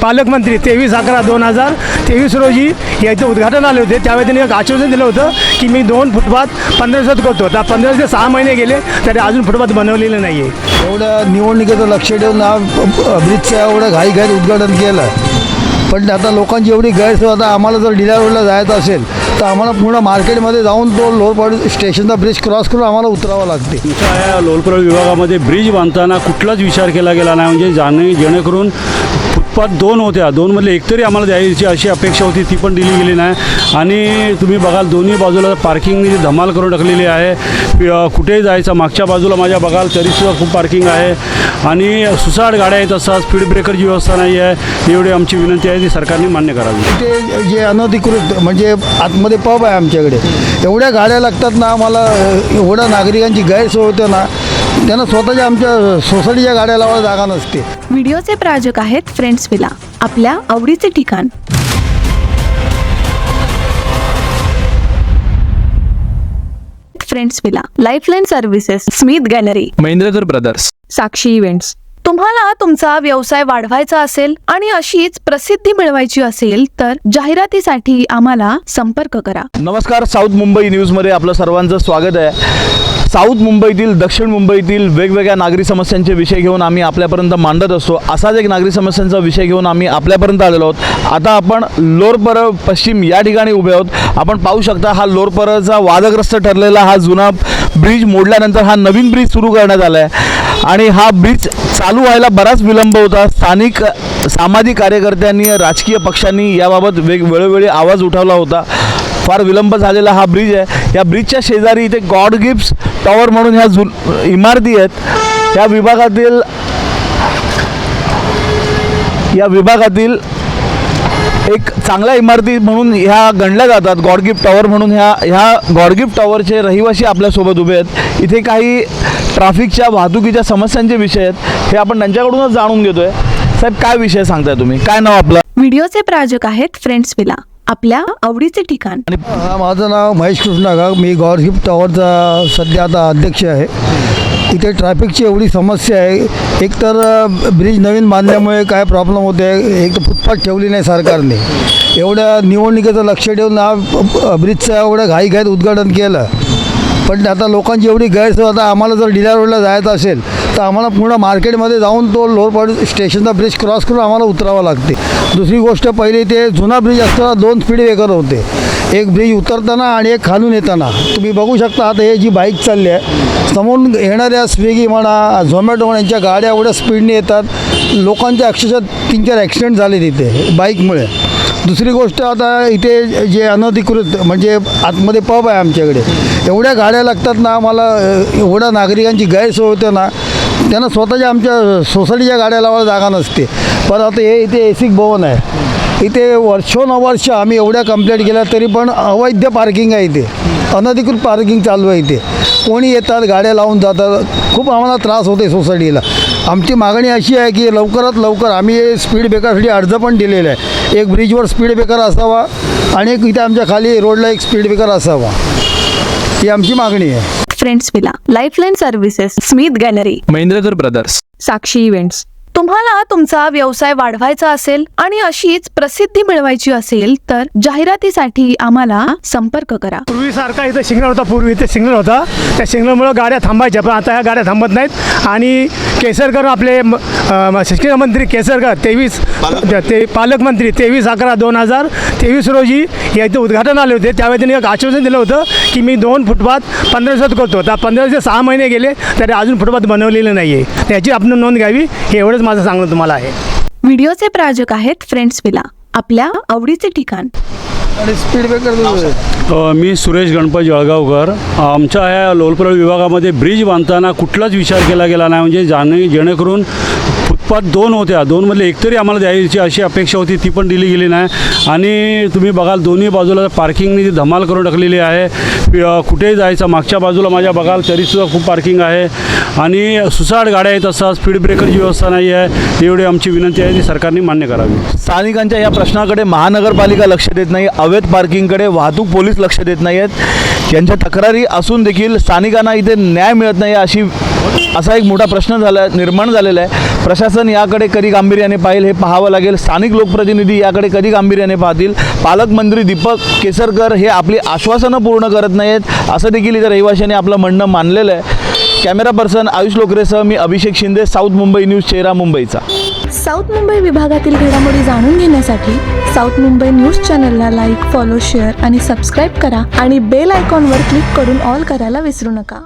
पालकमंत्री तेवीस अकरा दोन हजार तेवीस रोजी याचं उद्घाटन आले होते. त्यावेळी त्यांनी एक आश्वासन दिलं होतं की मी दोन फुटपाथ पंधरा दिवसात करतो. आता पंधरा ते सहा महिने गेले तरी अजून फुटपाथ बनवलेलं नाही आहे एवढ्या निवडणुकीचं लक्ष ठेवून हा ब्रिजचं एवढं घाई घाईत उद्घाटन केलं. पण आता लोकांची एवढी गैरसोय आता आम्हाला जर डिल्या रोडला जायचं असेल तर आम्हाला पूर्ण मार्केटमध्ये जाऊन तो लोअरपाडी स्टेशनचा ब्रिज क्रॉस करून आम्हाला उतरावं लागते. या विभागामध्ये ब्रिज बांधताना कुठलाच विचार केला गेला नाही म्हणजे जाणे जेणेकरून पण दोन होत्या. दोनमधले एकतरी आम्हाला द्यायची अशी अपेक्षा होती ती पण दिली गेली नाही. आणि तुम्ही बघाल दोन्ही बाजूला पार्किंगने जी धमाल करून टाकलेली आहे. कुठेही जायचं मागच्या बाजूला माझ्या बघाल तरीसुद्धा खूप पार्किंग आहे. आणि सुसाट गाड्या आहेत असा स्पीड ब्रेकरची व्यवस्था नाही आहे एवढी आमची विनंती आहे ती सरकारने मान्य करावी. ते जे अनधिकृत म्हणजे आतमध्ये पब आहे आमच्याकडे एवढ्या गाड्या लागतात ना आम्हाला एवढ्या नागरिकांची गैरसोय होते ना त्यांना स्वतःच्या आमच्या सोसायटीच्या गाड्या लावायला जागा नसते. व्हिडिओचे प्रायोजक आहेत फ्रेंड्स विला. आपल्या आवडीचे ठिकाण. Friends villa lifeline services Smith gallery. Mahendrakar brothers. Sakshi events. तुम्हाला तुमचा व्यवसाय वाढवायचा असेल आणि अशीच प्रसिद्धी मिळवायची असेल तर जाहिरातीसाठी आम्हाला संपर्क करा. नमस्कार साऊथ मुंबई न्यूजमध्ये आपलं सर्वांचं स्वागत आहे. साऊथ मुंबईतील दक्षिण मुंबईतील वेगवेगळ्या नागरी समस्यांचे विषय घेऊन आम्ही आपल्यापर्यंत मांडत असतो. असाच एक नागरी समस्यांचा विषय घेऊन आम्ही आपल्यापर्यंत आलेलो आहोत. आता आपण लोरपर पश्चिम या ठिकाणी उभे आहोत. आपण पाहू शकता हा लोरपरचा वादग्रस्त ठरलेला हा जुना ब्रिज मोडल्यानंतर हा नवीन ब्रिज सुरू करण्यात आला आहे आणि हा ब्रिज चालू व्हायला बराच विलंब होता. स्थानिक सामाजिक कार्यकर्त्यांनी राजकीय पक्षांनी याबाबत वेग वेळोवेळी आवाज उठवला होता. फार विलंब झालेला हा ब्रिज आहे. या ब्रिजच्या शेजारी इथे गॉड गिफ्ट्स टॉवर म्हणून ह्या जु इमारती आहेत. या विभागातील या विभागातील एक चांगल्या इमारती म्हणून ह्या गणल्या जातात. गॉडगिफ्ट टॉवर म्हणून ह्या ह्या गॉडगिफ्ट टॉवरचे रहिवासी आपल्यासोबत उभे आहेत. इथे काही ट्रॅफिकच्या वाहतुकीच्या समस्यांचे विषय आहेत. हे आपण त्यांच्याकडूनच जाणून घेतोय. साहेब काय विषय सांगताय तुम्ही? काय नाव आपलं? व्हिडिओचे प्रायोजक आहेत फ्रेंड्स विला. आपल्या आवडीचे ठिकाण. हा, माझं नाव महेश कृष्णागाग मी गॉडगिफ्ट टॉवरचा सध्या आता अध्यक्ष आहे. इथे ट्रॅफिकची एवढी समस्या आहे. एक तर अ, ब्रिज नवीन बांधल्यामुळे काय प्रॉब्लेम होते एक तर फुटपाथ ठेवली नाही सरकारने. एवढ्या निवडणुकीचं लक्ष ठेवून हा अ, ब्रिजचं एवढं घाई घाईत उद्घाटन केलं. पण आता लोकांची एवढी गैरसोय. आता आम्हाला जर डिल्या रोडला जायचं असेल तर आम्हाला पूर्ण मार्केटमध्ये जाऊन तो लोअरपाडी स्टेशनचा ब्रिज क्रॉस करून आम्हाला उतरावं लागते. दुसरी गोष्ट पहिली ते जुना ब्रिज असताना दोन स्पीड ब्रेकर होते. एक ब्रिज उतरताना आणि एक खालून येताना. तुम्ही बघू शकता आता हे जी बाईक चालली आहे समोरून येणाऱ्या स्विगी म्हणा झोमॅटो म्हणा यांच्या गाड्या एवढ्या स्पीडने येतात. लोकांच्या अक्षरशः तीन चार ॲक्सिडेंट झाले तिथे बाईकमुळे दुसरी गोष्ट आता इथे जे अनधिकृत म्हणजे आतमध्ये पब आहे आमच्याकडे. एवढ्या गाड्या लागतात ना आम्हाला एवढ्या नागरिकांची गैरसोय होते ना त्यांना स्वतःच्या आमच्या सोसायटीच्या गाड्या लावायला जागा नसते. पण आता हे इथे एसिक भवन आहे. इथे वर्षोनवर्ष आम्ही एवढ्या कंप्लेंट केल्या तरी पण अवैध पार्किंग आहे इथे. अनधिकृत पार्किंग चालू आहे इथे. कोणी येतात गाड्या लावून जातात. खूप आम्हाला त्रास होते सोसायटीला. आमची मागणी अशी आहे की लवकरात लवकर आम्ही स्पीड ब्रेकरसाठी अर्ज पण दिलेला आहे. एक ब्रिजवर स्पीड ब्रेकर असावा आणि एक इथे आमच्या खाली रोडला एक स्पीड ब्रेकर असावा. ही आमची मागणी आहे. Friends villa lifeline services Smith gallery Mahendrakar brothers Sakshi events तुम्हाला तुमचा व्यवसाय वाढवायचा असेल आणि अशीच प्रसिद्धी मिळवायची असेल तर जाहिरातीसाठी आम्हाला संपर्क करा. पूर्वीसारखा इथं सिग्नल होता पूर्वी इथे सिग्नल होता. त्या सिग्नलमुळं गाड्या थांबायच्या पण आता ह्या गाड्या थांबत नाहीत. आणि केसरकर आपले शिक्षण मंत्री केसरकर तेवीस ते पालकमंत्री तेवीस अकरा दोन हजार तेवीस रोजी याचं उद्घाटन आले होते. त्यावेळी त्यांनी एक आश्वासन दिलं होतं की मी दोन फुटपाथ पंधरा दिवसात करतो. आता पंधरा ते सहा महिने गेले तरी अजून फुटपाथ बनवलेलं नाही आहे त्याची आपण नोंद घ्यावी हे एवढंच माझं सांगणं तुम्हाला आहे. व्हिडिओचे प्रायोजक आहेत फ्रेंड्स विला आपल्या आवडीचे ठिकाण. आणि स्पीड ब्रेकर अ, मी सुरेश गणपत जळगावकर. आमच्या ह्या लोलपरळ विभागामध्ये ब्रिज बांधताना कुठलाच विचार केला गेला नाही. म्हणजे जाणे जेणेकरून फुटपाथ दोन होत्या. दोनमधले एकतरी आम्हाला द्यायची अशी अपेक्षा होती ती पण दिली गेली नाही. आणि तुम्ही बघाल दोन्ही बाजूला पार्किंगने जी धमाल करून टाकलेली आहे कुठेही जायचं मागच्या बाजूला माझ्या बघाल तरीसुद्धा खूप पार्किंग आहे. आणि सुसाट गाड्या आहेत असा स्पीड ब्रेकरची व्यवस्था नाही आहे एवढी आमची विनंती आहे ती सरकारने मान्य करावी. स्थानिकांच्या या प्रश्नाकडे महानगरपालिका लक्ष देत नाही अवैध पार्किंगकडे वाहतूक पोलीस लक्ष देत नाही आहेत यांच्या तक्रारी असून देखील स्थानिकांना इथे न्याय मिळत नाही अशी असा एक मोठा प्रश्न झाला निर्माण झालेला आहे. प्रशासन याकडे कधी गांभीर्याने पाहिल हे पाहावं लागेल. स्थानिक लोकप्रतिनिधी याकडे कधी गांभीर्याने पाहतील? पालकमंत्री दीपक केसरकर हे आपली आश्वासनं पूर्ण करत नाहीत असं देखील इथं रहिवाशांनी आपलं म्हणणं मानलेलं आहे. कॅमेरा पर्सन आयुष लोकरेसह मी अभिषेक शिंदे साऊथ मुंबई न्यूज चेहरा मुंबईचा. साऊथ मुंबई विभागातील घडामोडी जाणून घेण्यासाठी साऊथ मुंबई न्यूज चॅनलला लाईक फॉलो शेअर आणि सबस्क्राईब करा आणि बेल आयकॉनवर क्लिक करून ऑल करायला विसरू नका.